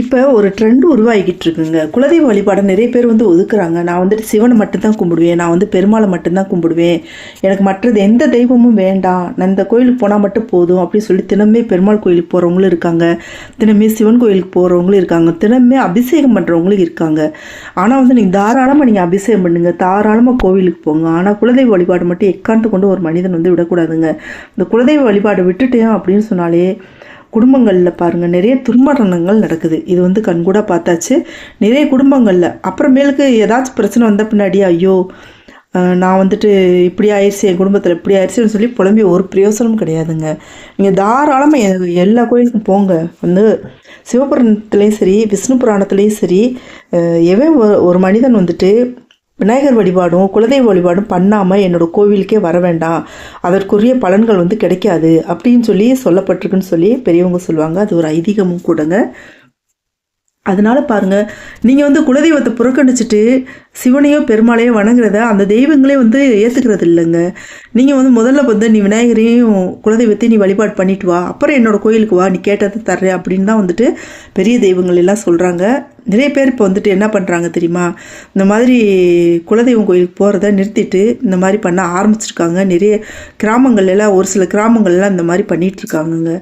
இப்போ ஒரு ட்ரெண்ட் உருவாகிக்கிட்டு இருக்குங்க குலதெய்வ வழிபாடை நிறைய பேர் வந்து ஒதுக்குறாங்க. நான் வந்துட்டு சிவனை மட்டும்தான் கும்பிடுவேன். நான் வந்து பெருமாளை மட்டும்தான் கும்பிடுவேன். எனக்கு மற்றது எந்த தெய்வமும் வேண்டாம். நான் இந்த கோயிலுக்கு போனால் மட்டும் போதும் அப்படின்னு சொல்லி தினமே பெருமாள் கோயிலுக்கு போகிறவங்களும் இருக்காங்க. தினமே சிவன் கோயிலுக்கு போகிறவங்களும் இருக்காங்க. தினமே அபிஷேகம் பண்ணுறவங்களும் இருக்காங்க. ஆனால் வந்து நீங்கள் தாராளமாக நீங்கள் அபிஷேகம் பண்ணுங்கள் தாராளமாக கோவிலுக்கு போங்க. ஆனால் குலதெய்வ வழிபாடு மட்டும் எக்காந்து கொண்டு ஒரு மனிதன் வந்து விடக்கூடாதுங்க. இந்த குலதெய்வ வழிபாடு விட்டுட்டேன் அப்படின்னு சொன்னாலே குடும்பங்களில் பாருங்கள் நிறைய துர்மரணங்கள் நடக்குது. இது வந்து கண்கூட பார்த்தாச்சு. நிறைய குடும்பங்களில் அப்புறமேலுக்கு ஏதாச்சும் பிரச்சனை வந்த பின்னாடி ஐயோ நான் வந்துட்டு இப்படி ஆயிடுச்சு என் குடும்பத்தில் இப்படி ஆயிடுச்சுன்னு சொல்லி புலம்பி ஒரு பிரயோசனமும் கிடையாதுங்க. நீங்கள் தாராளமாக எல்லா கோயிலுக்கும் போங்க. வந்து சிவபுராணத்துலேயும் சரி விஷ்ணு புராணத்துலேயும் சரி எவன் ஒரு மனிதன் வந்துட்டு விநாயகர் வழிபாடும் குலதெய்வ வழிபாடும் பண்ணாமல் என்னோட கோவிலுக்கே வர வேண்டாம். அதற்குரிய பலன்கள் வந்து கிடைக்காது அப்படின்னு சொல்லி சொல்லப்பட்டிருக்குன்னு சொல்லி பெரியவங்க சொல்லுவாங்க. அது ஒரு ஐதீகமும் கூடங்க. அதனால் பாருங்க நீங்கள் வந்து குலதெய்வத்தை புறக்கணிச்சிட்டு சிவனையோ பெருமாளையோ வணங்குறத அந்த தெய்வங்களே வந்து ஏற்றுக்கிறது இல்லைங்க. நீங்கள் வந்து முதல்ல வந்து நீ விநாயகரையும் குலதெய்வத்தையும் நீ வழிபாடு பண்ணிட்டு வா அப்புறம் என்னோடய கோயிலுக்கு வா நீ கேட்டதை தர்றேன் அப்படின்னு தான் வந்துட்டு பெரிய தெய்வங்கள் எல்லாம் சொல்கிறாங்க நிறைய பேர் இப்போ வந்துட்டு என்ன பண்ணுறாங்க தெரியுமா? இந்த மாதிரி குலதெய்வம் கோயிலுக்கு போகிறத நிறுத்திட்டு இந்த மாதிரி பண்ண ஆரம்பிச்சிருக்காங்க. நிறைய கிராமங்கள்லாம் ஒரு சில கிராமங்கள்லாம் இந்த மாதிரி பண்ணிகிட்ருக்காங்கங்க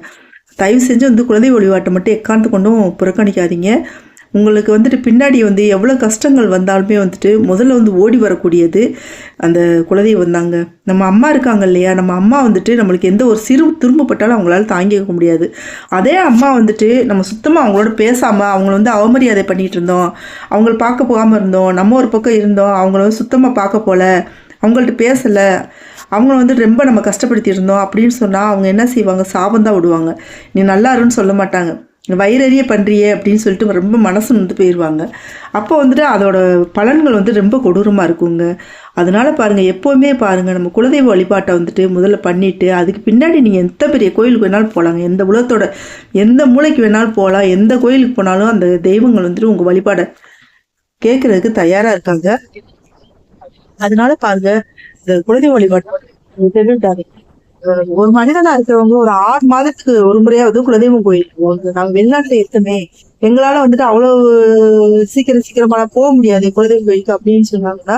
தயவு செஞ்சு வந்து குலதெய்வ வழிபாட்டை மட்டும் எக்காந்து கொண்டும் புறக்கணிக்காதீங்க. உங்களுக்கு வந்துட்டு பின்னாடி வந்து எவ்வளோ கஷ்டங்கள் வந்தாலுமே வந்துட்டு முதல்ல வந்து ஓடி வரக்கூடியது அந்த குலதெய்வம் தாங்க நம்ம அம்மா இருக்காங்க இல்லையா? நம்ம அம்மா வந்துட்டு நம்மளுக்கு எந்த ஒரு சிறு துரும்பப்பட்டாலும் அவங்களால தாங்கிக்க முடியாது. அதே அம்மா வந்துட்டு நம்ம சுத்தமாக அவங்களோட பேசாமல் அவங்கள வந்து அவமரியாதை பண்ணிகிட்டு இருந்தோம். அவங்கள பார்க்க போகாமல் இருந்தோம். நம்ம ஒரு பக்கம் இருந்தோம். அவங்கள வந்து சுத்தமாக பார்க்க போகல அவங்கள்ட்ட பேசலை. அவங்கள வந்து ரொம்ப நம்ம கஷ்டப்படுத்தி இருந்தோம் அப்படின்னு சொன்னால் அவங்க என்ன செய்வாங்க? சாபம் தான் விடுவாங்க. நீ நல்லா இருன்னு சொல்ல மாட்டாங்க. வயிறறிய பண்ணுறியே அப்படின்னு சொல்லிட்டு ரொம்ப மனசு வந்து போயிடுவாங்க அப்போ வந்துட்டு அதோட பலன்கள் வந்து ரொம்ப கொடூரமாக இருக்குங்க. அதனால பாருங்கள் எப்போவுமே பாருங்கள் நம்ம குலதெய்வ வழிபாட்டை வந்துட்டு முதல்ல பண்ணிவிட்டு அதுக்கு பின்னாடி நீங்கள் எந்த பெரிய கோயிலுக்கு வேணாலும் போகலாங்க எந்த உலகத்தோட எந்த மூலைக்கு வேணாலும் போகலாம். எந்த கோயிலுக்கு போனாலும் அந்த தெய்வங்கள் வந்துட்டு உங்கள் வழிபாடை கேட்குறதுக்கு தயாராக இருக்காங்க. அதனால பாருங்கள் இந்த குலதெய்வ வழிபாட்டை ஒரு மனிதனா இருக்கிறவங்க ஒரு ஆறு மாதத்துக்கு ஒரு முறையாவது குலதெய்வம் கோயில் நாங்க வெளிநாட்டுல இருக்கமே எங்களால வந்துட்டு அவ்வளவு சீக்கிரம் சீக்கிரமா போக முடியாது குலதெய்வம் கோயிலுக்கு அப்படின்னு சொன்னாங்கன்னா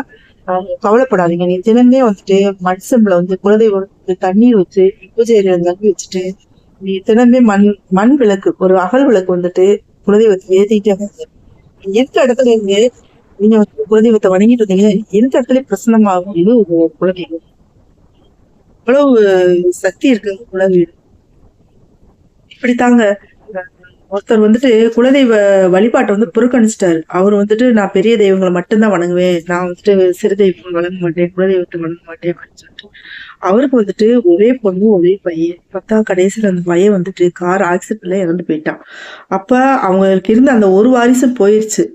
கவலைப்படாதீங்க. நீ தினமே வந்துட்டு மண் செம்பில் வந்து குலதெய்வம் தண்ணீர் வச்சு பூஜை தண்ணி வச்சுட்டு நீ தினமே மண் மண் விளக்கு ஒரு அகல் விளக்கு வந்துட்டு குலதெய்வத்தை ஏத்திட்டே எந்த இடத்துல இருந்து நீங்க குலதெய்வத்தை வணங்கிட்டு இருந்தீங்க எந்த இடத்துல பிரசனமாகும் இது ஒரு குலதெய்வம். அவ்வளவு சக்தி இருக்கு குலதெய்வம். இப்படி இப்படித்தாங்க. ஒருத்தர் வந்துட்டு குலதெய்வ வழிபாட்டை வந்து புறக்கணிச்சிட்டாரு. அவர் வந்துட்டு நான் பெரிய தெய்வங்களை மட்டும்தான் வணங்குவேன். நான் வந்துட்டு சிறு தெய்வங்கள் வணங்க மாட்டேன். குலதெய்வத்தை வணங்க மாட்டேன். அப்படின்னு சொல்லிட்டு அவருக்கு வந்துட்டு ஒரே பொண்ணு ஒரே பையன். பார்த்தா கடைசியில் அந்த பையன் வந்துட்டு கார் ஆக்சிடென்ட்ல இறந்து போயிட்டான். அப்ப அவங்களுக்கு இருந்த அந்த ஒரு வாரிசும் போயிருச்சு.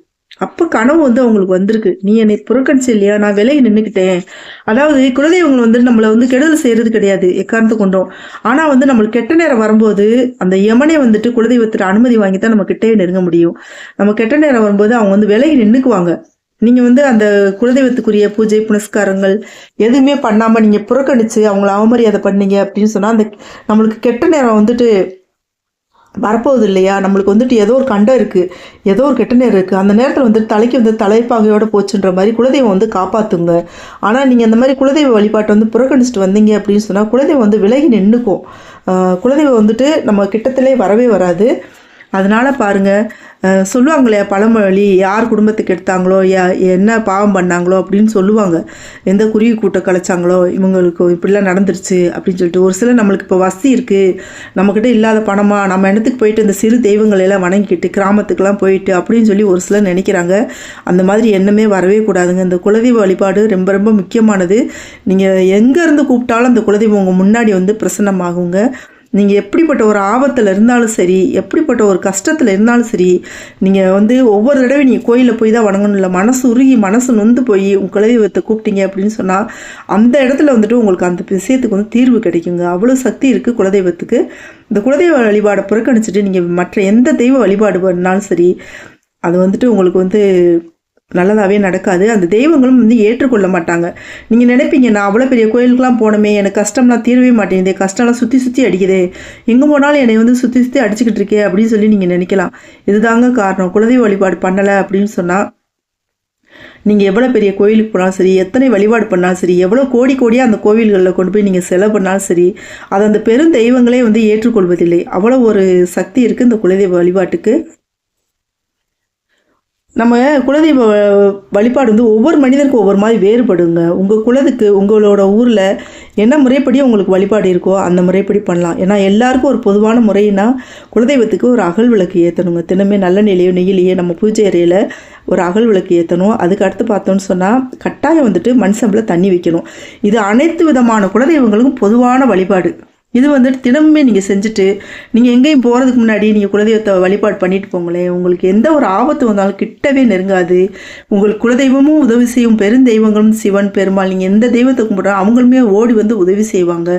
அப்போ கனவு வந்து அவங்களுக்கு வந்திருக்கு. நீ என்னை புறக்கணிச்சு இல்லையா? நான் விலகி நின்றுக்கிட்டேன் அதாவது குலதெய்வங்கள் வந்து நம்மளை வந்து கெடுதல் செய்யறது கிடையாது. எக்காரணத்து கொண்டோம். ஆனால் வந்து நம்மளுக்கு கெட்ட நேரம் வரும்போது அந்த யமனே வந்துட்டு குலதெய்வத்திட்ட அனுமதி வாங்கி தான் நம்ம கிட்டே நெருங்க முடியும். நம்ம கெட்ட நேரம் வரும்போது அவங்க வந்து விலகி நின்றுக்குவாங்க நீங்கள் வந்து அந்த குலதெய்வத்துக்குரிய பூஜை புனஸ்காரங்கள் எதுவுமே பண்ணாமல் நீங்கள் புறக்கணித்து அவங்கள அவமரியாதை பண்ணீங்க அப்படின்னு சொன்னால் அந்த நம்மளுக்கு கெட்ட நேரம் வந்துட்டு வரப்போகுது இல்லையா நம்மளுக்கு வந்துட்டு ஏதோ ஒரு கண்டம் இருக்குது ஏதோ ஒரு கெட்ட நேரம் இருக்குது அந்த நேரத்தில் வந்துட்டு தலைக்கு வந்து தலைப்பாகையோடு போச்சுன்ற மாதிரி குலதெய்வம் வந்து காப்பாற்றுங்க ஆனால் நீங்கள் அந்த மாதிரி குலதெய்வ வழிபாட்டை வந்து புறக்கணிச்சிட்டு வந்தீங்க அப்படின்னு சொன்னால் குலதெய்வம் வந்து விலகி நின்றுக்கும் குலதெய்வம் வந்துட்டு நம்ம கிட்டத்திலே வரவே வராது. அதனால் பாருங்க சொல்லுவாங்களே பழமொழி யார் குடும்பத்துக்கு எடுத்தாங்களோ யா என்ன பாவம் பண்ணாங்களோ அப்படின்னு சொல்லுவாங்க. எந்த குருவி கூட்டம் கலைச்சாங்களோ இவங்களுக்கு இப்படிலாம் நடந்துருச்சு அப்படின்னு சொல்லிட்டு. ஒரு சிலர் நம்மளுக்கு இப்போ வசதி இருக்குது நம்மக்கிட்ட இல்லாத பணமாக நம்ம இடத்துக்கு போயிட்டு இந்த சிறு தெய்வங்களை எல்லாம் வணங்கிக்கிட்டு கிராமத்துக்கெல்லாம் போயிட்டு அப்படின்னு சொல்லி ஒரு சிலர் நினைக்கிறாங்க. அந்த மாதிரி எண்ணமே வரவே கூடாதுங்க. இந்த குலதெய்வ வழிபாடு ரொம்ப ரொம்ப முக்கியமானது. நீங்கள் எங்கேருந்து கூப்பிட்டாலும் அந்த குலதெய்வம் உங்கள் முன்னாடி வந்து பிரசன்னமாகுங்க. நீங்கள் எப்படிப்பட்ட ஒரு ஆபத்தில் இருந்தாலும் சரி எப்படிப்பட்ட ஒரு கஷ்டத்தில் இருந்தாலும் சரி நீங்கள் வந்து ஒவ்வொரு தடவை நீங்கள் கோயிலில் போய் தான் வணங்கணும் இல்லை மனசு உருகி மனசு நொந்து போய் உங்கள் குலதெய்வத்தை கூப்பிட்டீங்க அப்படின்னு சொன்னால் அந்த இடத்துல வந்துட்டு உங்களுக்கு அந்த விஷயத்துக்கு வந்து தீர்வு கிடைக்குங்க. அவ்வளோ சக்தி இருக்குது குலதெய்வத்துக்கு. இந்த குலதெய்வ வழிபாடை புறக்கணிச்சிட்டு நீங்கள் மற்ற எந்த தெய்வ வழிபாடு பண்ணாலும் சரி அது வந்துட்டு உங்களுக்கு வந்து நல்லதாகவே நடக்காது. அந்த தெய்வங்களும் வந்து ஏற்றுக்கொள்ள மாட்டாங்க. நீங்கள் நினைப்பீங்க நான் அவ்வளோ பெரிய கோயிலுக்கெலாம் போனோமே எனக்கு கஷ்டம்லாம் தீரவே மாட்டேங்குது கஷ்டம்லாம் சுற்றி சுற்றி அடிக்குதே எங்கே போனாலும் என்னை வந்து சுற்றி சுற்றி அடிச்சுக்கிட்டு இருக்கே அப்படின்னு சொல்லி நீங்கள் நினைக்கலாம். இதுதாங்க காரணம். குலதெய்வ வழிபாடு பண்ணலை அப்படின்னு சொன்னால் நீங்கள் எவ்வளோ பெரிய கோயிலுக்கு போனாலும் சரி எத்தனை வழிபாடு பண்ணாலும் சரி எவ்வளோ கோடி கோடியாக அந்த கோவில்களில் கொண்டு போய் நீங்கள் செலவு பண்ணாலும் சரி அதை அந்த பெரும் தெய்வங்களே வந்து ஏற்றுக்கொள்வதில்லை. அவ்வளோ ஒரு சக்தி இருக்குது இந்த குலதெய்வ வழிபாட்டுக்கு. நம்ம குலதெய்வ வ- வழிபாடு வந்து ஒவ்வொரு மனிதருக்கும் ஒவ்வொரு மாதிரி வேறுபடுங்க. உங்கள் குலத்துக்கு உங்களோட ஊரில் என்ன முறைப்படி உங்களுக்கு வழிபாடு இருக்கோ அந்த முறைப்படி பண்ணலாம். ஏன்னா எல்லாருக்கும் ஒரு பொதுவான முறைனா குலதெய்வத்துக்கு ஒரு அகல் விளக்கு ஏற்றணுங்க தினமே நல்ல நிலையோ நெய்யிலேயே நம்ம பூஜை அறையில் ஒரு அகல் விளக்கு ஏற்றணும் அதுக்கு அடுத்து பார்த்தோன்னு சொன்னால் கட்டாயம் வந்துட்டு மண் சம்பில் தண்ணி வைக்கணும். இது அனைத்து விதமான குலதெய்வங்களுக்கும் பொதுவான வழிபாடு. இது வந்துட்டு தினமுமே நீங்கள் செஞ்சுட்டு நீங்கள் எங்கேயும் போகிறதுக்கு முன்னாடி நீங்கள் குலதெய்வத்தை வழிபாடு பண்ணிட்டு போங்களேன். உங்களுக்கு எந்த ஒரு ஆபத்து வந்தாலும் கிட்டவே நெருங்காது. உங்களுக்கு குலதெய்வமும் உதவி செய்யும் பெருந்தெய்வங்களும் சிவன் பெருமாள். நீங்கள் எந்த தெய்வத்தை கும்பிட்றோ அவங்களுமே ஓடி வந்து உதவி செய்வாங்க.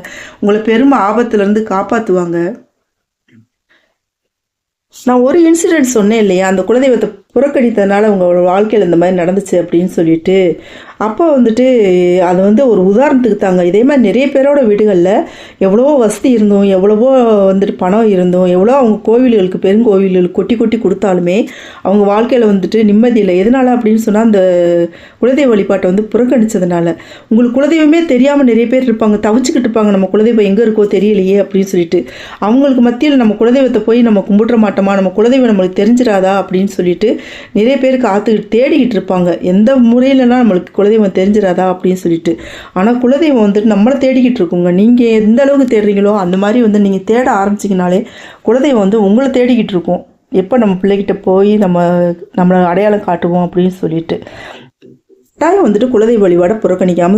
உங்களை பெரும் ஆபத்துலேருந்து காப்பாற்றுவாங்க நான் ஒரு இன்சிடென்ட் சொன்னேன் இல்லையா? அந்த குலதெய்வத்தை புறக்கணித்ததுனால உங்களோட வாழ்க்கையில் இந்த மாதிரி நடந்துச்சு அப்படின்னு சொல்லிட்டு அப்போ வந்துட்டு அது வந்து ஒரு உதாரணத்துக்கு தாங்க. இதே மாதிரி நிறைய பேரோட வீடுகளில் எவ்வளவோ வசதி இருந்தோம் எவ்வளவோ வந்துட்டு பணம் இருந்தோம் எவ்வளோ அவங்க கோவில்களுக்கு பெருங்கோவில்களுக்கு கொட்டி கொட்டி கொடுத்தாலுமே அவங்க வாழ்க்கையில் வந்துட்டு நிம்மதி இல்லை. எதனால அப்படின்னு சொன்னால் அந்த குலதெய்வ வழிபாட்டை வந்து புறக்கணித்ததுனால உங்களுக்கு குலதெய்வமே தெரியாமல் நிறைய பேர் இருப்பாங்க தவிச்சுக்கிட்டு இருப்பாங்க நம்ம குலதெய்வம் எங்கே இருக்கோ தெரியலையே அப்படின்னு சொல்லிட்டு. அவங்களுக்கு மத்தியில் நம்ம குலதெய்வத்தை போய் நம்ம கும்பிட்ற மாட்டோமா? நம்ம குலதெய்வம் நம்மளுக்கு தெரிஞ்சிடாதா அப்படின்னு சொல்லிட்டு நிறைய பேர் காத்துக்கிட்டு தேடிக்கிட்டு இருப்பாங்க. எந்த முறையிலலாம் நம்மளுக்கு குலதெய்வம் தெரிஞ்சிடாதா அப்படின்னு சொல்லிட்டு. ஆனால் குலதெய்வம் வந்துட்டு நம்மளை தேடிக்கிட்டு இருக்குங்க. நீங்கள் எந்த அளவுக்கு தேடுறீங்களோ அந்த மாதிரி வந்து நீங்கள் தேட ஆரம்பிச்சிங்கனாலே குலதெய்வம் வந்து உங்களை தேடிக்கிட்டு இருக்கும். எப்போ நம்ம பிள்ளைகிட்ட போய் நம்ம நம்மளை அடையாளம் காட்டுவோம் அப்படின்னு சொல்லிட்டு. தாய் வந்துட்டு குலதெய்வ வழிபாடை புறக்கணிக்காமல்